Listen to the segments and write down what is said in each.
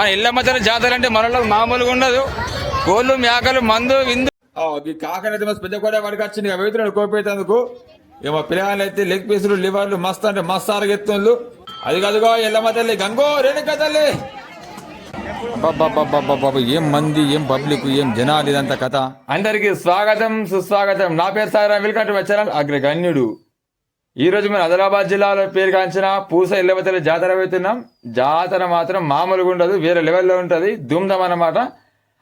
మన ఇళ్ళ మధ్యన జాతర అంటే మనలో మామూలుగా ఉండదు. కోళ్ళు మేకలు మందు విందు. ఈ కాకనైతే మస్తు పెద్ద కూడా వాడికి వచ్చింది. వెళ్తున్నాడు కోపేతందుకు ఇక మా పిల్లలు అయితే లెగ్ పీసులు లివర్లు మస్తు అంటే మస్తు అరగెత్తులు అది కదుగో ఎల్లమ్మ తల్లి గంగో రేణుక తల్లి. ఏం మంది ఏం పబ్లిక్ ఏం జనాలు ఇదంతా కథ. అందరికి స్వాగతం సుస్వాగతం. నా పేరు Sagara welcome to my channel అగ్రగణ్యుడు. ఈరోజు రోజు మనం ఆదిలాబాద్ జిల్లాలో పేరు కాంచిన పూస ఇల్లవతల జాతర వెళ్తున్నాం జాతర మాత్రం మామూలుగా ఉండదు వేరే లెవెల్లో ఉంటుంది. ధూమ్ధామ్ అన్నమాట.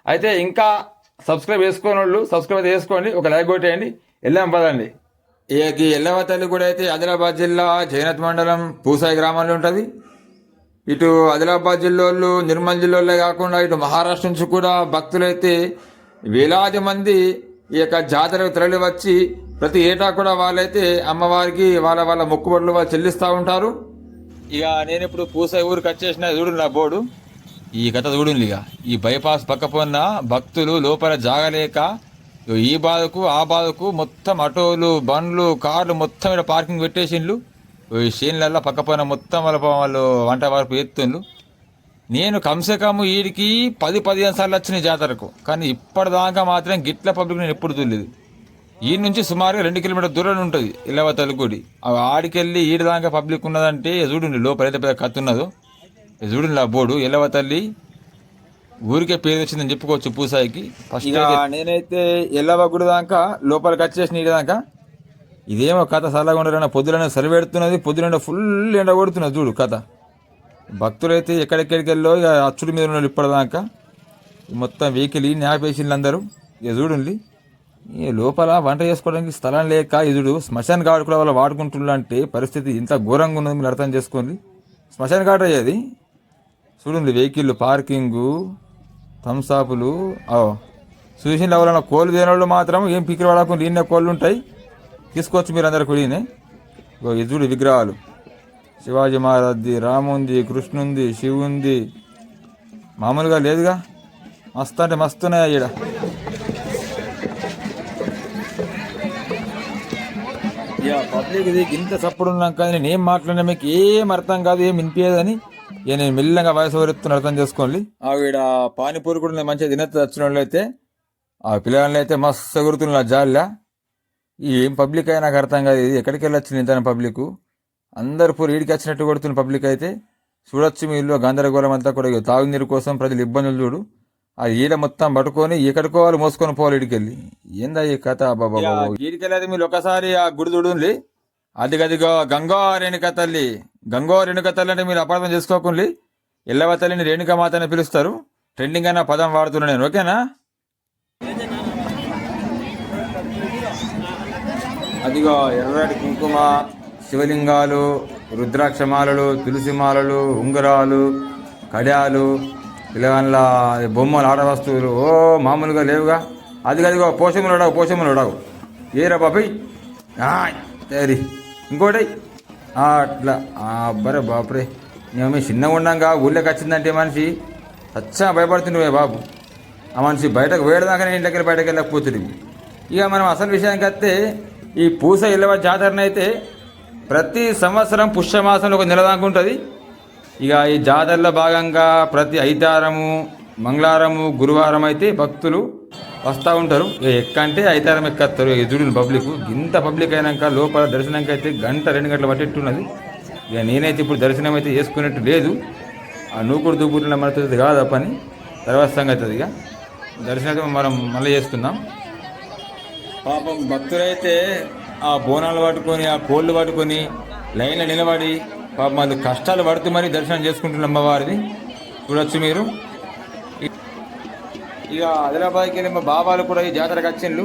అయితే ఇంకా సబ్స్క్రైబ్ చేసుకోని వాళ్ళు సబ్స్క్రైబ్ చేసుకోండి ఒక లైక్ కొట్టేయండి వెళ్ళాం పదండి. ఈ ఎల్లవతల్లి కూడా అయితే ఆదిలాబాద్ జిల్లా జైనత్ మండలం పూసాయి గ్రామంలో ఉంటుంది. ఇటు ఆదిలాబాద్ జిల్లాలో నిర్మల్ జిల్లాలో కాకుండా ఇటు మహారాష్ట్ర నుంచి కూడా భక్తులైతే వేలాది మంది ఈ యొక్క జాతరకు తరలి వచ్చి ప్రతి ఏటా కూడా వాళ్ళైతే అమ్మవారికి వాళ్ళ వాళ్ళ మొక్కుబడులు వాళ్ళు చెల్లిస్తూ ఉంటారు. ఇక నేను ఇప్పుడు పూస ఊరికి వచ్చేసిన చూడు నా బోర్డు. ఈ కథ చూడు ఇక. ఈ బైపాస్ పక్క పోన్న భక్తులు లోపల జాగలేక ఈ బాధకు ఆ బాధకు మొత్తం ఆటోలు బండ్లు కార్లు మొత్తం ఇక్కడ పార్కింగ్ పెట్టేసిండ్లు. ఈ షేన్లల్లో పక్క పోయిన మొత్తం వాళ్ళ వాళ్ళు వంట వరకు ఎత్తుండ్లు నేను కమ్సే కమ్ వీడికి పది పదిహేను సార్లు వచ్చిన జాతరకు. కానీ ఇప్పటిదాకా మాత్రం గిట్ల పబ్లిక్ నేను ఎప్పుడు చూడలేదు. ఈ నుంచి సుమారుగా రెండు కిలోమీటర్ దూరం ఉంటుంది ఇల్లవతల గుడి ఆడికెళ్ళి ఈడి దాకా పబ్లిక్ ఉన్నదంటే చూడండి లోపల అయితే పెద్ద కత్తి ఉన్నదో. చూడండి ఆ బోర్డు ఎల్లవతల్లి ఊరికే పేరు వచ్చిందని చెప్పుకోవచ్చు పూసాయికి. ఫస్ట్ నేనైతే ఎల్లవ గుడి దాకా లోపలికి వచ్చేసిన ఈడి దాకా. ఇదేమో కథ సరళగా ఉండరు పొద్దున సరిపెడుతున్నది పొద్దున ఫుల్ ఎండ కొడుతున్నది చూడు కథ. భక్తులైతే ఎక్కడెక్కడికి వెళ్ళో ఇక అచ్చుడి మీద ఉన్నారు ఇప్పటిదాకా. మొత్తం వెహికల్ ఈ అందరూ. ఇక ఈ లోపల వంట చేసుకోవడానికి స్థలం లేక ఎదుడు శ్మశాన్ ఘాట్ కూడా వాళ్ళు వాడుకుంటున్నారు అంటే పరిస్థితి ఇంత ఘోరంగా ఉన్నది మీరు అర్థం చేసుకోండి. శ్మశాన్ ఘాట్ అయ్యేది చూడండి వెహికల్ పార్కింగు థమ్సాపులు ఓ చూసిన ఎవరైనా కోళ్ళు తినేవాళ్ళు మాత్రం ఏం పిక్కిరి వాడకుండా ఈయన కోళ్ళు ఉంటాయి. తీసుకోవచ్చు మీరు అందరు కూడా ఇది చూడు విగ్రహాలు. శివాజీ మహారాజ్ది రాముంది కృష్ణుంది శివుంది. మామూలుగా లేదుగా? మస్తు అంటే మస్తున్నాయి ఈడ. ఇక పబ్లిక్ ఇది ఇంత సప్పుడు ఉన్నాక నేను ఏం మాట్లాడినా మీకు ఏం అర్థం కాదు ఏం వినిపించదని ఇక నేను మెల్లగా వయసు వరెత్తున్న అర్థం చేసుకోండి. ఆవిడ పానీపూరి కూడా నేను మంచిగా తినచ్చు వచ్చిన వాళ్ళు అయితే ఆ పిల్లగాళ్ళు అయితే మస్తు ఎగురుతున్నారు జాలిలా. ఏం పబ్లిక్ అయినా నాకు అర్థం కాదు ఇది ఎక్కడికి వెళ్ళొచ్చు ఇంత పబ్లిక్? అందరు పూరి ఈడికి వచ్చినట్టు కొడుతున్న పబ్లిక్ అయితే. చూడొచ్చు మీ ఇల్లు గందరగోళం అంతా కూడా తాగునీరు కోసం ప్రజలు ఇబ్బందులు చూడు. ఆ ఈడ మొత్తం పట్టుకొని ఎక్కడికో మోసుకొని పోవాలి ఈడికెళ్ళి. ఏందా ఈ కథ? బాబా ఈడికెళ్ళేది మీరు ఒకసారి ఆ గుడి చూడండి. అది గదిగో గంగో రేణుక తల్లి. గంగో రేణుక తల్లి అంటే మీరు అపార్థం చేసుకోకుండా. ఎల్లవ తల్లిని రేణుక మాత అని పిలుస్తారు. ట్రెండింగ్ అన్న పదం వాడుతున్నా నేను ఓకేనా? అదిగో ఎర్రటి కుంకుమ. శివలింగాలు రుద్రాక్షమాలలు తులసిమాలలు ఉంగరాలు కడ్యాలు పిల్లగాళ్ళ బొమ్మలు ఆట వస్తువులు ఓ మామూలుగా లేవుగా. అది కదిగో పోషములు ఉడవు పోషములు అడవు ఏరా బాబాయ్? సరే ఇంకోటి? అట్లా. అబ్బరే బాపురే. మేము చిన్నగా ఉండంగా ఊళ్ళోకి వచ్చిందంటే మనిషి సచ్చా భయపడుతుండే బాబు. ఆ మనిషి బయటకు వేడదాకానే ఇంటి దగ్గర బయటకు వెళ్ళకపోతుంది ఇక మనం అసలు విషయానికి వస్తే ఈ పూస ఇల్లవ జాతరనైతే ప్రతి సంవత్సరం పుష్యమాసంలో ఒక నెల దాకా ఉంటుంది. ఇక ఈ జాతరలో భాగంగా ప్రతి ఐతారము మంగళవారము గురువారం అయితే భక్తులు వస్తూ ఉంటారు. ఇక ఎక్కంటే ఐతారం ఎక్కేస్తారు ఎదురుని పబ్లిక్ ఇంత పబ్లిక్ అయినాక లోపల దర్శనంకి అయితే గంట రెండు గంటలు పట్టేట్టున్నది. ఇక నేనైతే ఇప్పుడు దర్శనం అయితే చేసుకునేట్టు లేదు. ఆ నూకుడు దూకుడులో మనతో కాదు ఆ పని. తర్వాత సంగతి అది ఇక. దర్శనం అయితే మనం మళ్ళీ చేసుకుందాం. పాపం భక్తులైతే ఆ బోనాలు పట్టుకొని ఆ కోళ్ళు పట్టుకొని లైన్లో నిలబడి పాపం కష్టాలు పడుతూ మరీ దర్శనం చేసుకుంటున్న అమ్మవారిది చూడొచ్చు మీరు. ఇక ఆదిలాబాద్కి వెళ్ళి మా బాబాలు కూడా ఈ జాతరకు వచ్చిండ్లు.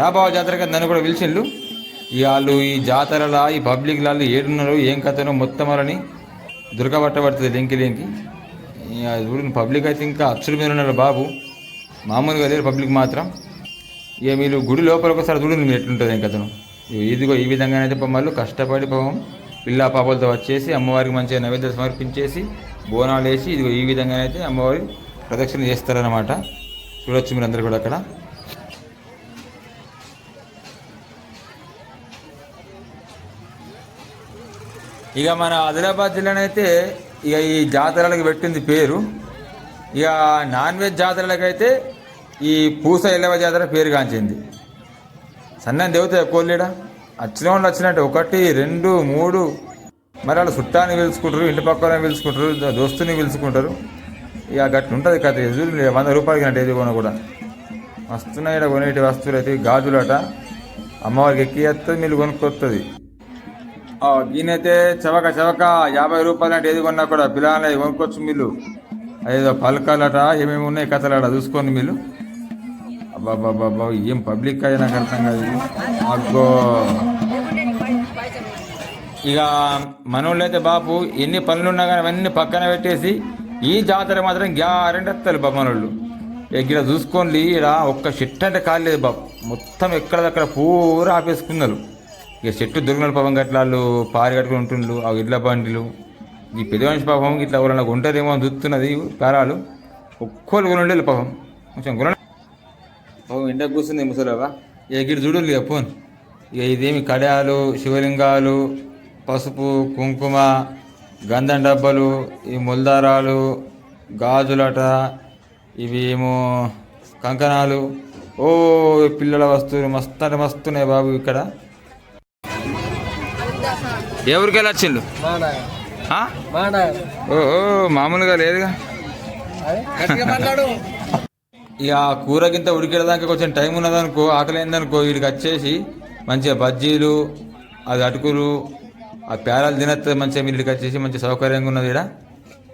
రాబాబా జాతరకి నన్ను కూడా పిలిచిండ్లు. ఇక వాళ్ళు ఈ జాతరలా ఈ పబ్లిక్ వాళ్ళు ఏడున్నారు ఏం కథనో మొత్తం వాళ్ళని దుర్గబట్టబడుతుంది లింకి లింకి. ఇక చూడండి పబ్లిక్ అయితే ఇంకా అచ్చుల మీద ఉన్నారు బాబు. మామూలుగా లేరు పబ్లిక్ మాత్రం. ఇక మీరు గుడి లోపల ఒకసారి చూడండి మీరు ఎట్లుంటుంది ఇంకా ఇదిగో ఈ విధంగానైతే బొమ్మలు కష్టపడి పాపం పిల్ల పాపలతో వచ్చేసి అమ్మవారికి మంచిగా నైవేద్యం సమర్పించేసి బోనాలు వేసి ఇదిగో ఈ విధంగానైతే అమ్మవారి ప్రదక్షిణ చేస్తారనమాట చూడొచ్చు మీరందరూ కూడా అక్కడ. ఇక మన ఆదిలాబాద్ జిల్లానైతే ఇక ఈ జాతరలకు పెట్టింది పేరు. ఇక నాన్ వెజ్ జాతరలకైతే ఈ పూస ఎల్లవ జాతర పేరుగాంచింది సన్నం దేవత కోళ్ళీడ వచ్చిన వాళ్ళు వచ్చినట్టు ఒకటి రెండు మూడు. మరి వాళ్ళు చుట్టాన్ని పిలుచుకుంటారు ఇంటి పక్కన పిలుచుకుంటారు దోస్తుని పిలుచుకుంటారు. ఇక అట్లా ఉంటుంది కథ ఎదురు వంద రూపాయలకి అంటే ఏది కొన కూడా. వస్తున్నాయి ఇక్కడ కొనేటి వస్తువులు అయితే గాజులట. అమ్మవారికి ఎక్కి వస్తుంది మీరు కొనుక్కొస్తుంది దీనైతే చవక చవక యాభై రూపాయలు అంటే ఏది కొన్నా కూడా పిల్లలు కొనుక్కోవచ్చు మీరు అదేదో పలకాలట ఏమేమి ఉన్నాయి కథలట చూసుకోండి మీరు అబ్బాబాబాబా ఏం పబ్లిక్ అయ్యా నాకు అర్థం కాదు. ఇది. అగ్గో ఇక మనోళ్ళైతే బాపు ఎన్ని పనులు ఉన్నా కానీ అవన్నీ పక్కన పెట్టేసి ఈ జాతర మాత్రం గ్యారెంటీ వస్తారు బాబు మనోళ్ళు. ఇక్కడ చూసుకోండి ఇక్కడ ఒక్క చెట్టు అంటే కాలేదు బాబు. మొత్తం ఎక్కడదక్కడ పూరా ఆపేసుకున్నారు. ఇక చెట్టు దొరికిన పాపం గట్లాళ్ళు పారి కట్టుకుని ఉంటుండ్రు ఆ ఇడ్ల బండిలు. ఈ పెద్ద మనిషి పాపం ఇట్లా ఎవరైనా ఉంటుందేమో అని చూస్తున్నది పేరాలు. ఒక్కోళ్ళు కొనుండే పాపం. కొంచెం కొన ఎండ కూర్చుంది ముసలావా ఇక గిడి చూడు ఇక ఫోన్. ఇక ఇదేమి కడాలు శివలింగాలు పసుపు కుంకుమ గంధం డబ్బలు ఈ ముల్దారాలు గాజులట ఇవి ఏమో కంకణాలు. ఓ పిల్లల వస్తువులు మస్తు అంటే మస్తున్నాయి బాబు ఇక్కడ. ఎవరికి వెళ్ళొచ్చిండు ఆ? ఓ ఓ, మామూలుగా లేదుగా. ఇక ఆ కూర గింత ఉడికేదాకా కొంచెం టైం ఉన్నదనుకో ఆకలి అయిందనుకో వీడికి వచ్చేసి మంచిగా బజ్జీలు అది అటుకులు ఆ పేరాలు తినస్తే మంచిగా వీళ్ళకి వచ్చేసి మంచి సౌకర్యంగా ఉన్నది ఇక్కడ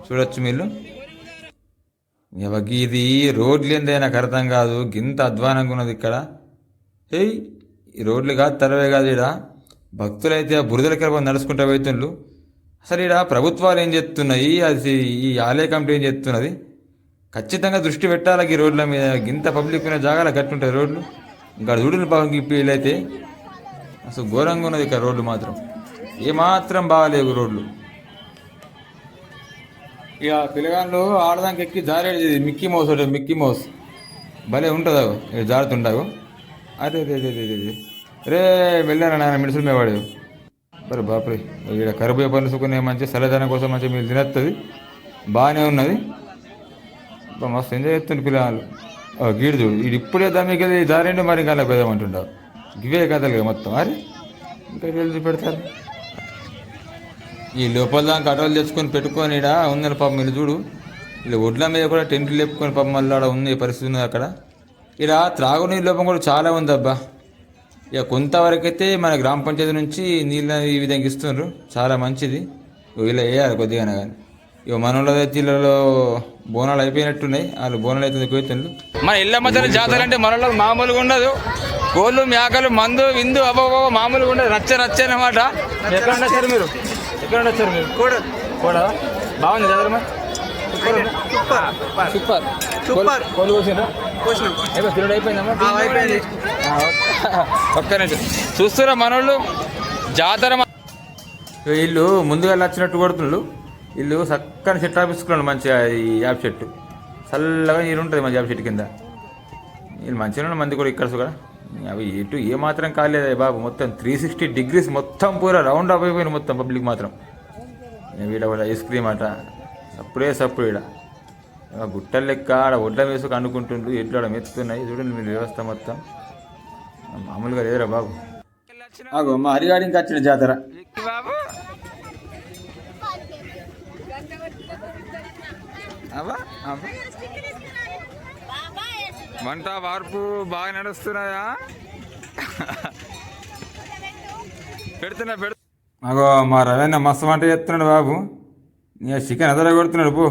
చూడొచ్చు మీరు. ఇది రోడ్లు ఏందే నాకు అర్థం కాదు గింత అధ్వానంగా ఉన్నది ఇక్కడ. ఏయ్ ఈ రోడ్లు కాదు తరవే కాదు ఇక్కడ భక్తులైతే ఆ బురదలకి నడుచుకుంటూ పోతుండ్రు అసలు ఇక్కడ ప్రభుత్వాలు ఏం చేస్తున్నాయి? అది ఈ ఆలయ కమిటీ ఏం చెప్తున్నది ఖచ్చితంగా దృష్టి పెట్టాలి ఈ రోడ్ల మీద. గింత పబ్లిక్ ఉన్న జాగాల గట్టుంటాయి రోడ్లు. ఇంకా చూడని పాపం వీళ్ళైతే అసలు ఘోరంగా ఉన్నది ఇక్కడ రోడ్లు మాత్రం. ఏమాత్రం బాగాలేవు రోడ్లు. ఇక పిల్లగాళ్ళు ఆడదానికి ఎక్కి జారేది మిక్కీ మౌస్ ఉంటుంది మిక్కీ మౌస్. భలే ఉంటుంది అవి ఇక జారుతుంటావు అదే రే అదే రే రే వెళ్ళారా నాయన మేవాడు మరి బాపరే ఇక్కడ కరిపోయే పనుసుకునే మంచి చల్లదనం కోసం మంచి మీరు తినేస్తుంది బాగానే ఉన్నది. మస్తు ఎంజాయ్ చేస్తుంది పిల్లలు గీడు చూడు. ఇది ఇప్పుడే దానికి దారేండి మరి ఇంకా పెదామంటుంటావు ఇవే కథలు మొత్తం. మరి ఇంకా వెళ్ళి పెడతారు ఈ లోపల దాకా అటోలు తెచ్చుకొని పెట్టుకొని ఇడ ఉందని పాపం మీరు చూడు. ఇలా ఒడ్ల మీద కూడా టెంట్లు లేపుకొని పాపం మళ్ళీ ఆడ ఉంది పరిస్థితి ఉంది అక్కడ. ఇలా త్రాగునీరు లోపం కూడా చాలా ఉంది అబ్బా ఇక కొంతవరకు అయితే మన గ్రామ పంచాయతీ నుంచి నీళ్ళ ఈ విధంగా ఇస్తున్నారు చాలా మంచిది. ఇలా వేయాలి కొద్దిగానే కానీ. ఇక మన జిల్లాలో బోనాలు అయిపోయినట్టున్నాయి. వాళ్ళు బోనాలు అయితే కోతున్నారు మన ఇళ్ళ మధ్యలో జాతర అంటే మనలో మామూలుగా ఉండదు. కోళ్ళు మేకలు మందు విందు అవ్వ మామూలుగా ఉండదు. నచ్చ నచ్చ అనమాట ఎక్కడ నచ్చారు మీరు? ఎక్కడ నచ్చారు మీరు? కూడా కూడా బాగుంది జాతర సూపర్. సూపర్. సూపర్. కోళ్ళు ఒక్క నిమిషం. చూస్తురా మనోళ్ళు? జాతర వీళ్ళు ముందుగా వచ్చినట్టు కొడుతుండ్రు. వీళ్ళు చక్కని చెట్టు ఆపించుకున్నాడు మంచిగా ఈ యాప్ చెట్టు చల్లగా నీరు ఉంటుంది మంచి యాప్ చెట్టు కింద వీళ్ళు మంచిగా మంది కూడా ఇక్కడ కూడా అవి ఎటు ఏ మాత్రం కాలేదు బాబు మొత్తం త్రీ సిక్స్టీ డిగ్రీస్ మొత్తం పూరా రౌండ్ అప్ అయిపోయింది మొత్తం పబ్లిక్ మాత్రం. వీడ కూడా ఐస్ క్రీమ్ అట సప్పుడే సప్పుడు ఈడ. గుట్టలు లెక్క ఆడ ఒడ్ల వేసుకు అనుకుంటుండ్రు ఎడ్లు ఆడ మెత్తున్నాయి చూడండి మీరు వ్యవస్థ మొత్తం. మామూలుగా లేదురా బాబు. ఆగో మా హరిగాడి ఇంకా వచ్చిన జాతర. అవ్వా వంట వార్పు బాగా నడుస్తున్నాయా? పెడుతున్నా పెడు మాగో మా రవేణ మస్తు వంట చేస్తున్నాడు బాబు. నీ చికెన్ ఎదర కొడుతున్నాడు పో.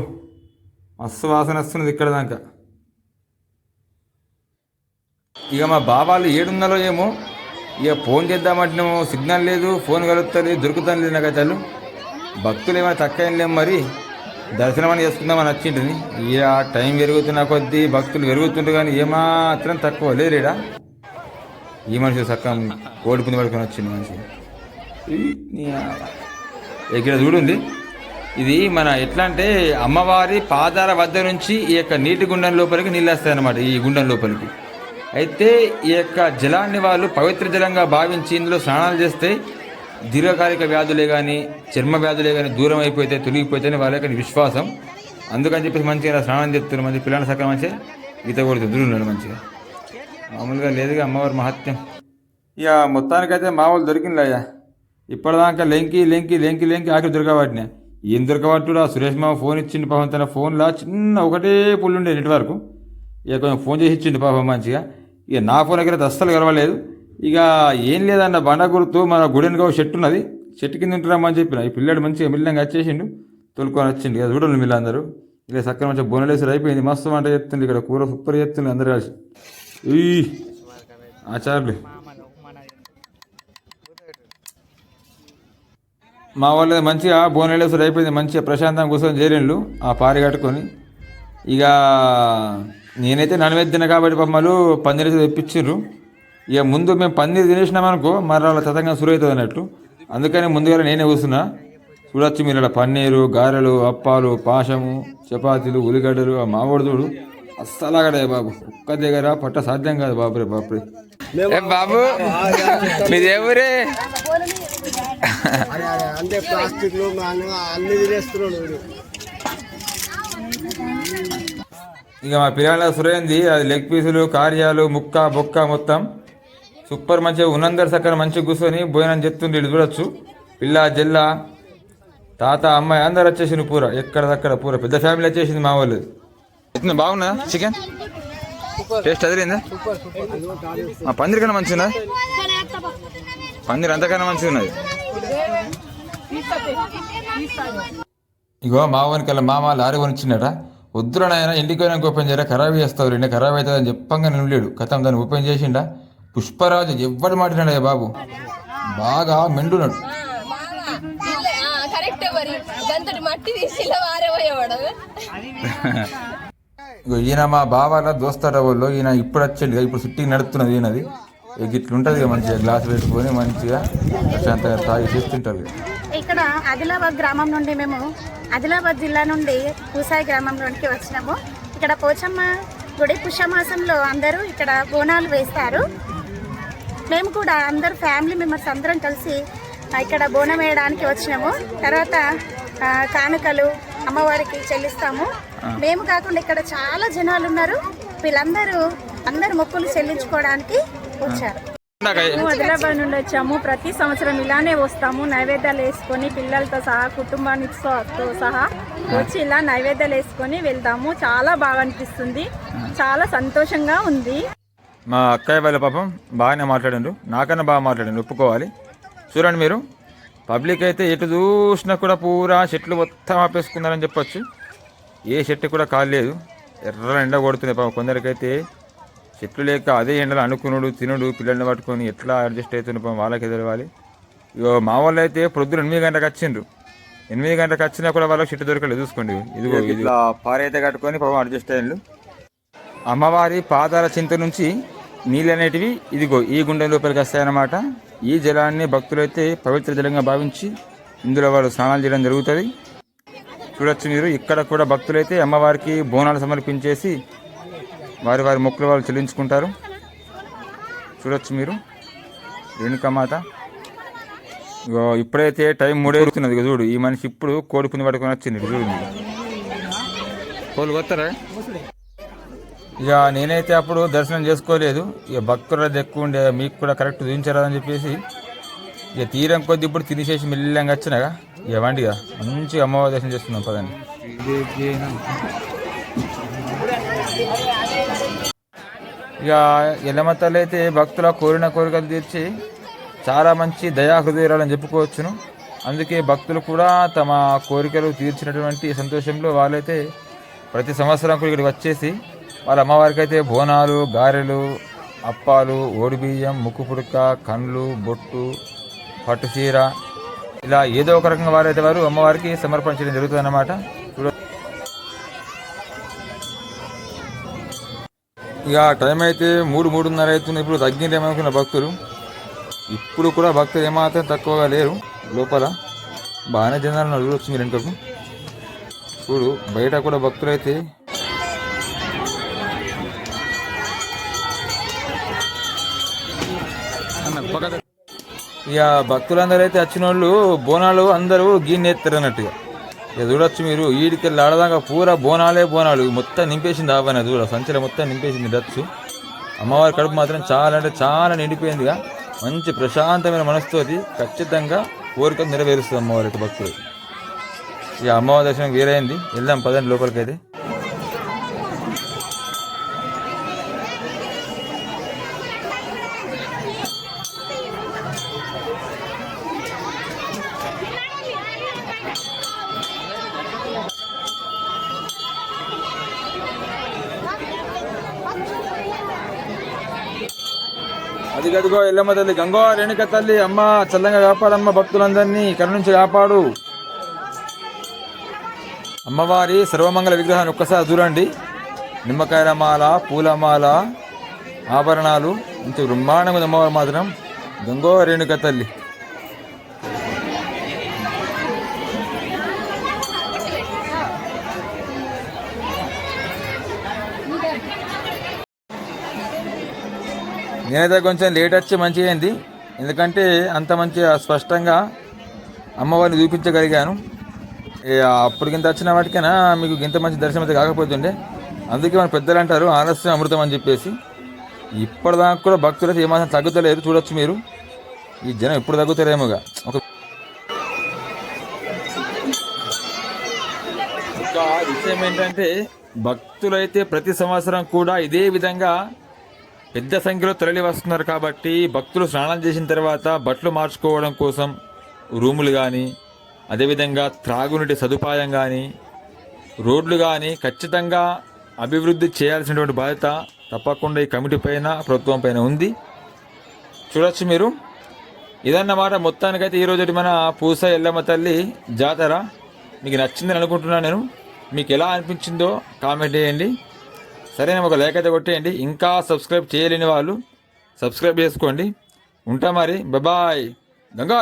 మస్తు వాసన వస్తున్నది ఇక్కడ దాకా. ఇక మా బాబాలు ఏడున్నలో ఏమో ఇక ఫోన్ చేద్దామంటున్నాము సిగ్నల్ లేదు ఫోన్ కలుగుతుంది దొరుకుతాను లేదు నాకు చాలు భక్తులు ఏమైనా తక్కువ ఏం లేము మరి. దర్శనం అని చేసుకుందామని వచ్చింటుంది ఇక టైం పెరుగుతున్న కొద్దీ భక్తులు పెరుగుతుండ్రు కానీ ఏమాత్రం తక్కువ లేరు ఈడ ఈ మనిషి సక్కం ఓడిపోయింది పడుకొని వచ్చింది మనిషి. ఇక్కడ చూడుంది ఇది మన ఎట్లా అంటే అమ్మవారి పాదాల వద్ద నుంచి ఈ యొక్క నీటి గుండం లోపలికి నీళ్ళు వస్తాయి అన్నమాట ఈ గుండం లోపలికి. అయితే ఈ యొక్క జలాన్ని వాళ్ళు పవిత్ర జలంగా భావించి ఇందులో స్నానాలు చేస్తే దీర్ఘకాలిక వ్యాధులే కానీ చర్మ వ్యాధులే కానీ దూరం అయిపోతే తొలగిపోతే వాళ్ళ యొక్క విశ్వాసం. అందుకని చెప్పేసి మంచిగా స్నానం చేస్తున్నారు. మంచి పిల్లల సక్కగా మంచిగా ఈత కొడుతుంది దురున్నాడు మంచిగా. మామూలుగా లేదుగా అమ్మవారి మహత్యం. ఇక మొత్తానికైతే మా వాళ్ళు దొరికిందిలయ్యా ఇప్పటిదాకా లెంకి లెంకి లెంకి లెంకి ఆఖరి దొరకబట్టినా ఏం దొరకబట్టుడు? ఆ సురేష్ మామ ఫోన్ ఇచ్చిండు పాపం తన ఫోన్లో చిన్న ఒకటే పుల్లుండే నెట్వర్క్. ఇక కొంచెం ఫోన్ చేసి ఇచ్చిండు పాపం మంచిగా. ఇక నా ఫోన్ దగ్గర అస్సలు కలవలేదు. ఇక ఏం లేదన్న బండ గుర్తు మన గుడెనుగా చెట్టు ఉన్నది. చెట్టు కింద ఉంటున్నామని చెప్పిన. ఈ పిల్లాడు మంచిగా మిల్లంగా వచ్చేసిండు తొలుకొని వచ్చిండు. ఇక చూడండి మీరు అందరూ ఇక చక్కగా మంచిగా బోనలేసి అయిపోయింది. మస్తు వంట చెప్తుంది ఇక్కడ కూర సూపర్ చెప్తుంది అందరు కలిసి. ఈ ఆచార్యులు. మా వాళ్ళు మంచిగా బోనలేసుడు అయిపోయింది. మంచిగా ప్రశాంతం కూర్చొని చేరిండ్లు ఆ పారి కట్టుకొని. ఇక నేనైతే నాన్ వెజ్ తిన కాబట్టి బొమ్మలు పన్నీర్ తెప్పించిండ్రు. తెప్పించారు ఇక ముందు మేము పన్నీర్ తినేసినామనుకో మరి వాళ్ళ తతంగా సురు అవుతుంది అన్నట్టు. అందుకని ముందుగా నేనే కూర్చున్నా. చూడొచ్చు మీరు ఇలా పన్నీరు గారెలు అప్పాలు పాశము చపాతీలు ఉల్లిగడ్డలు ఆ మామిడి చూడు. అస్సలాగడే బాబు. ఒక్క దగ్గర పట్ట సాధ్యం కాదు బాబురే బాబురే బాబు మీది అంటే అన్ని తినేస్తున్నాడు. ఇక మా పిల్లల సురేంది అది లెగ్ పీసులు కార్యాలు ముక్క బొక్క మొత్తం. సూపర్ మంచిగా ఉన్నందరు సక్కన మంచిగా కూర్చొని భోజనం చెప్తుండే చూడొచ్చు. పిల్ల జల్ల తాత అమ్మాయి అందరు వచ్చేసింది పూర. ఎక్కడదక్కడ పూర. పెద్ద ఫ్యామిలీ వచ్చేసింది మా వాళ్ళు. బాగున్నా చికెన్? టేస్ట్ అదిరిందా? ఆ పందిరి కన్నా మంచిగా పందిరి అంతకన్నా మంచిగా ఉన్నది ఇగో మావానికి అలా మామ లారీ కొనిచ్చిండట వద్దురా నాయన ఇంటికి పోయినాక ఓపెన్ చేయరా? ఖరాబ్ చేస్తావు రెండు ఖరాబ్ అవుతుంది అని చెప్పంగా నిండలేడు కథం దాన్ని ఓపెన్ చేసిండా? పుష్పరాజు ఎవ్వడు మాట్లాడాడు బాబు? బాగా మెండున్నాడు. ఇగో ఈయన మా బావాల దోస్తార వాళ్ళు ఈయన ఇప్పుడు వచ్చిండు ఇప్పుడు సిట్టింగ్ నడుస్తున్నది ఈయనది. ఇట్లుంటది ఇక మంచిగా గ్లాస్ పెట్టుకొని మంచిగా ప్రశాంతంగా తాగి చేస్తుంటారు ఇక. ఇక్కడ ఆదిలాబాద్ గ్రామం నుండి మేము ఆదిలాబాద్ జిల్లా నుండి పూసాయి గ్రామంలోనికి వచ్చినాము. ఇక్కడ పోచమ్మ గుడి పుష్యమాసంలో అందరూ ఇక్కడ బోనాలు వేస్తారు. మేము కూడా అందరు ఫ్యామిలీ మెంబర్స్ అందరం కలిసి ఇక్కడ బోనం వేయడానికి వచ్చినాము. తర్వాత కానుకలు అమ్మవారికి చెల్లిస్తాము. మేము కాకుండా ఇక్కడ చాలా జనాలు ఉన్నారు. వీళ్ళందరూ అందరు మొక్కులు చెల్లించుకోవడానికి వచ్చారు. మేము ఆదిలాబాద్ నుండి వచ్చాము. ప్రతి సంవత్సరం ఇలానే వస్తాము. నైవేద్యాలు వేసుకొని పిల్లలతో సహా కుటుంబానితో సహా వచ్చి ఇలా నైవేద్యాలు వేసుకొని వెళ్తాము. చాలా బాగా అనిపిస్తుంది. చాలా సంతోషంగా ఉంది. మా అక్కయ్య వాళ్ళ పాపం బాగానే మాట్లాడిండ్రు. నాకన్నా బాగా మాట్లాడిండ్రు. ఒప్పుకోవాలి. చూడండి మీరు. పబ్లిక్ అయితే ఎటు చూసినా కూడా పూరా చెట్లు మొత్తం ఆపేసుకున్నారని చెప్పొచ్చు. ఏ చెట్టు కూడా కాలేదు ఎర్ర ఎండ కొడుతుంది పాపం. కొందరికైతే చెట్లు లేక అదే ఎండలు అనుకునుడు తినుడు పిల్లల్ని పట్టుకొని ఎట్లా అడ్జస్ట్ అవుతుంది పాపం వాళ్ళకి తెలవాలి. ఇగో మా వాళ్ళు అయితే పొద్దున ఎనిమిది గంటలకు వచ్చిండ్రు. ఎనిమిది గంటలకు వచ్చినా కూడా వాళ్ళకి చెట్టు దొరకలేదు. చూసుకోండి. ఇదిగో ఇట్లా పారైతే కట్టుకొని పాపం అడ్జస్ట్ అయ్యిండు అమ్మవారి పాదాల చింత నుంచి నీళ్ళు అనేటివి ఇదిగో ఈ గుండె లోపలికి వస్తాయన్నమాట. ఈ జలాన్ని భక్తులైతే పవిత్ర జలంగా భావించి ఇందులో వారు స్నానాలు చేయడం జరుగుతుంది. చూడొచ్చు మీరు ఇక్కడ కూడా భక్తులైతే అమ్మవారికి బోనాలు సమర్పించేసి వారి వారి మొక్కులు వాళ్ళు చెల్లించుకుంటారు. చూడొచ్చు మీరు. రేణుకామాత ఇగో ఇప్పుడైతే టైం మూడేరుతున్నది ఇగో చూడు ఈ మనిషి ఇప్పుడు కోడి పుంది పట్టుకొని వచ్చింది చూడు కోళ్ళు కొత్తారా? ఇక నేనైతే అప్పుడు దర్శనం చేసుకోలేదు. ఇక భక్తులది ఎక్కువ ఉండే మీకు కూడా కరెక్ట్ చూపించరాదని చెప్పేసి ఇక తీరం కొద్ది ఇప్పుడు తినేసేసి మెల్లంగా వచ్చినాగా. ఇక వండి ఇక మంచిగా అమ్మవారి దర్శనం చేస్తున్నాం పదండి. ఇక ఎల్లమతలు అయితే భక్తుల కోరిన కోరికలు తీర్చి చాలా మంచి దయా హృదయాలని చెప్పుకోవచ్చును. అందుకే భక్తులు కూడా తమ కోరికలు తీర్చినటువంటి సంతోషంలో వాళ్ళైతే ప్రతి సంవత్సరం కూడా ఇక్కడికి వచ్చేసి వాళ్ళ అమ్మవారికి అయితే బోనాలు గారెలు అప్పాలు ఓడిబియ్యం ముక్కు పుడక కండ్లు బొట్టు పట్టు చీర. ఇలా ఏదో ఒక రకంగా వారైతే వారు అమ్మవారికి సమర్పించడం జరుగుతుందన్నమాట. ఇక టైం అయితే మూడు మూడున్నర అవుతుంది. ఇప్పుడు తగ్గిందేమనుకున్న భక్తులు? ఇప్పుడు కూడా భక్తులు ఏమాత్రం తక్కువగా లేరు. లోపల బాగానే జనాలు నలుగురు వచ్చింది మీరు ఇప్పుడు బయట కూడా భక్తులు అయితే ఇక భక్తులందరూ అయితే వచ్చిన వాళ్ళు బోనాలు అందరూ గిన్నె ఎత్తారు అన్నట్టుగా ఇక చూడొచ్చు మీరు ఈడికెళ్ళి ఆడదాకా పూరా బోనాలే బోనాలు. మొత్తం నింపేసింది ఆపైన చూడ సంచల మొత్తం నింపేసింది డచ్చు. అమ్మవారి కడుపు మాత్రం చాలా అంటే చాలా నిండిపోయిందిగా. మంచి ప్రశాంతమైన మనసుతోటి ఖచ్చితంగా కోరికలు నెరవేరుస్తుంది అమ్మవారి యొక్క భక్తులు. ఇక అమ్మవారి దర్శనం వీలైంది. వెళ్దాం పదండి లోపలికైతే. అది గదిగో ఎల్లమ్మ తల్లి గంగో రేణుక తల్లి అమ్మ చల్లంగా కాపాడమ్మ భక్తులందరినీ కరుణించి కాపాడు. అమ్మవారి సర్వమంగళ విగ్రహాన్ని ఒక్కసారి చూడండి నిమ్మకాయల మాల పూలమాల ఆభరణాలు ఇంత బ్రహ్మాండంగా అమ్మవారు మాత్రం. గంగో రేణుక తల్లి. నేనైతే కొంచెం లేట్ వచ్చి మంచిగా అయింది. ఎందుకంటే అంత మంచిగా స్పష్టంగా అమ్మవారిని చూపించగలిగాను. అప్పుడు గింత వచ్చిన వాటికైనా మీకు ఇంత మంచి దర్శనం అయితే కాకపోతుండే. అందుకే మన పెద్దలు అంటారు ఆలస్యం అమృతం అని చెప్పేసి. ఇప్పటిదాకా కూడా భక్తులు ఏమాత్రం తగ్గుతలేరు చూడొచ్చు మీరు. ఈ జనం ఎప్పుడు తగ్గుతారేమోగా ఒక విషయం ఏంటంటే భక్తులైతే ప్రతి సంవత్సరం కూడా ఇదే విధంగా పెద్ద సంఖ్యలో తరలి వస్తున్నారు కాబట్టి భక్తులు స్నానం చేసిన తర్వాత బట్టలు మార్చుకోవడం కోసం రూములు కానీ అదేవిధంగా త్రాగునీటి సదుపాయం కానీ రోడ్లు కానీ ఖచ్చితంగా అభివృద్ధి చేయాల్సినటువంటి బాధ్యత తప్పకుండా ఈ కమిటీ పైన ప్రభుత్వం పైన ఉంది. చూడొచ్చు మీరు. ఇదన్నమాట మొత్తానికైతే ఈరోజు మన పూస ఎల్లమ్మ తల్లి జాతర. మీకు నచ్చిందని అనుకుంటున్నాను నేను. మీకు ఎలా అనిపించిందో కామెంట్ చేయండి. సరే ఒక లైక్ అయితే కొట్టేయండి. ఇంకా సబ్స్క్రైబ్ చేయలేని వాళ్ళు సబ్స్క్రైబ్ చేసుకోండి. ఉంటా మరి. బాయ్ గంగా